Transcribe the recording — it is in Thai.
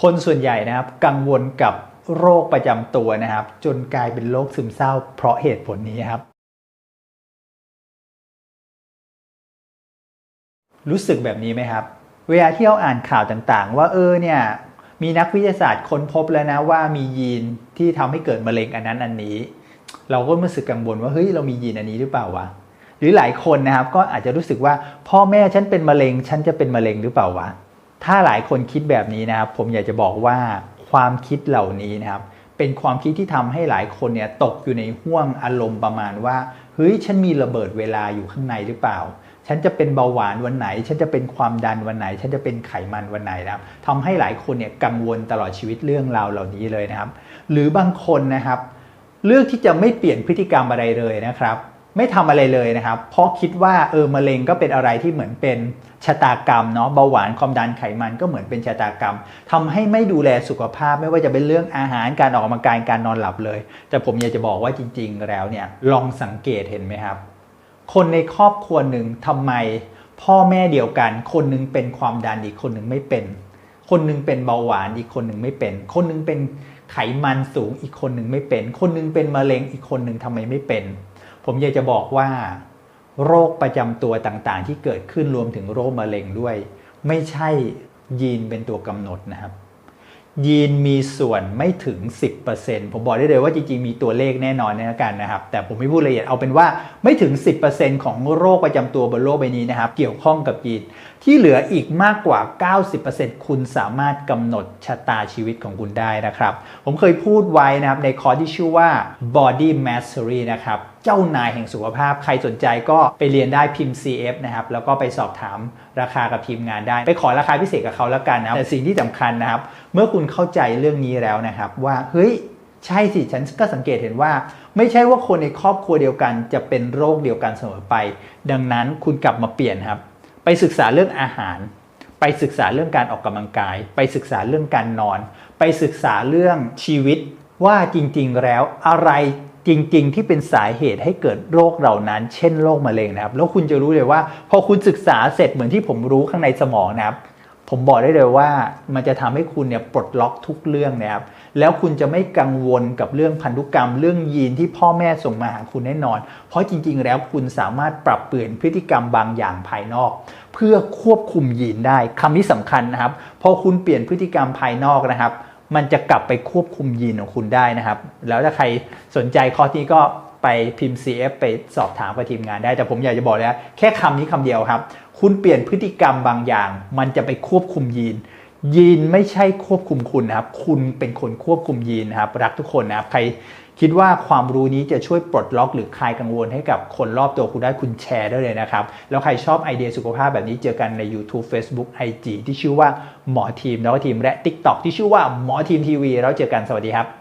คนส่วนใหญ่นะครับกังวลกับโรคประจำตัวนะครับ จนกลายเป็นโรคซึมเศร้า เพราะเหตุผลนี้ครับ รู้สึกแบบนี้ไหมครับ เวลาที่เราอ่านข่าวต่างๆ ว่าเออเนี่ยมีนักวิทยาศาสตร์ค้นพบแล้วนะว่ามียีนที่ทำให้เกิดมะเร็งอันนั้นอันนี้ เราก็รู้สึกกังวลว่าเฮ้ยเรามียีนอันนี้หรือเปล่าวะหรือหลายคนนะครับก็อาจจะรู้สึกว่าพ่อแม่ฉันเป็นมะเร็งฉันจะเป็นมะเร็งหรือเปล่าวะ ถ้าหลายคนคิดแบบนี้นะครับ ผมอยากจะบอกว่าความคิดเหล่านี้นะครับ เป็นความคิดที่ทำให้หลายคนเนี่ยตกอยู่ในห่วงอารมณ์ประมาณว่าเฮ้ยฉันมีระเบิดเวลาอยู่ข้างในหรือเปล่า ฉันจะเป็นเบาหวานวันไหน ฉันจะเป็นความดันวันไหน ฉันจะเป็นไขมันวันไหนนะครับทำให้หลายคนเนี่ยกังวลตลอดชีวิตเรื่องราวเหล่านี้เลยนะครับ หรือบางคนนะครับ เลือกที่จะไม่เปลี่ยนพฤติกรรมอะไรเลยนะครับ ไม่ทำอะไรเลยนะครับ เพราะคิดว่าเออมะเร็งก็เป็นอะไรที่เหมือนเป็นชะตากรรมเนาะเบาหวานความดันไขมันก็เหมือนเป็นชะตากรรมทำให้ไม่ดูแลสุขภาพไม่ว่าจะเป็นเรื่องอาหารการออกกำลังกายการนอนหลับเลย แต่ผมอยากจะบอกว่าจริง ๆ แล้วเนี่ยลองสังเกตเห็นไหมครับ คนในครอบครัวหนึ่งทำไม พ่อแม่เดียวกัน คนหนึงเป็นความดันอีกคนหนึ่งไม่เป็น คนหนึงเป็นเบาหวานอีกคนหนึ่งไม่เป็น คนหนึงเป็นไขมันสูงอีกคนหนึ่งไม่เป็น คนหนึงเป็นมะเร็งอีกคนหนึ่งทำไมไม่เป็น ผมอยากจะบอกว่า โรคประจำตัวต่างๆ ที่เกิดขึ้นรวมถึงโรคมะเร็งด้วย ไม่ใช่ยีนเป็นตัวกำหนดนะครับ ยีนมีส่วนไม่ถึง 10%ผมบอกได้เลยว่าจริงๆ มีตัวเลขแน่นอนในะกันนะครับ แต่ผมไม่พูดละเอียดเอาเป็นว่าไม่ถึง 10%ของโรคประจำตัวบนโลกใบนี้นะครับ เกี่ยวข้องกับยีน ที่เหลืออีกมากกว่า 90%คุณสามารถกำหนดชะตาชีวิตของคุณได้นะครับ ผมเคยพูดไว้นะครับในคอร์สที่ชื่อว่า body mastery นะครับ เจ้านายแห่งสุขภาพ ใครสนใจก็ไปเรียนได้พิมพ์ CF นะครับ แล้วก็ไปสอบถามราคากับทีมงานได้ ไปขอราคาพิเศษกับเขาแล้วกันนะครับแต่สิ่งที่สำคัญนะครับ เมื่อคุณเข้าใจเรื่องนี้แล้วนะครับ ว่าเฮ้ยใช่สิ ฉันก็สังเกตเห็นว่า ไม่ใช่ว่าคนในครอบครัวเดียวกัน จะเป็นโรคเดียวกันเสมอไป ดังนั้นคุณกลับมาเปลี่ยนครับ ไปศึกษาเรื่องอาหาร ไปศึกษาเรื่องการออกกำลังกาย ไปศึกษาเรื่องการนอน ไปศึกษาเรื่องชีวิตว่าจริงๆแล้วอะไรจริงๆ ที่เป็นสาเหตุให้เกิดโรคเหล่านั้น เช่นโรคมะเร็งนะครับ แล้วคุณจะรู้เลยว่า พอคุณศึกษาเสร็จเหมือนที่ผมรู้ข้างในสมองนะครับ ผมบอกได้เลยว่ามันจะทำให้คุณเนี่ยปลดล็อกทุกเรื่องนะครับ แล้วคุณจะไม่กังวลกับเรื่องพันธุกรรม เรื่องยีนที่พ่อแม่ส่งมาหาคุณแน่นอน เพราะจริงๆ แล้วคุณสามารถปรับเปลี่ยนพฤติกรรมบางอย่างภายนอก เพื่อควบคุมยีนได้คำนี้สำคัญนะครับพอคุณเปลี่ยนพฤติกรรมภายนอกนะครับ มันจะกลับไปควบคุมยีนของคุณได้นะครับ แล้วถ้าใครสนใจคอนี้ก็ไปพิมพ์ CF ไปสอบถามกับทีมงานได้ แต่ผมอยากจะบอกเลยนะแค่คำนี้คำเดียวครับ คุณเปลี่ยนพฤติกรรมบางอย่าง มันจะไปควบคุมยีน ยีนไม่ใช่ควบคุมคุณนะครับ คุณเป็นคนควบคุมยีนนะครับ รักทุกคนนะครับ ใครคิดว่าความรู้นี้จะช่วยปลดล็อกหรือคลายกังวลให้กับคนรอบตัวคุณได้คุณแชร์ได้เลยนะครับ แล้วใครชอบไอเดียสุขภาพแบบนี้เจอกันใน YouTube Facebook IG ที่ชื่อว่าหมอทีมแล้วก็ทีมและ TikTok ที่ชื่อว่าหมอทีมทีวีแล้วเจอกันสวัสดีครับ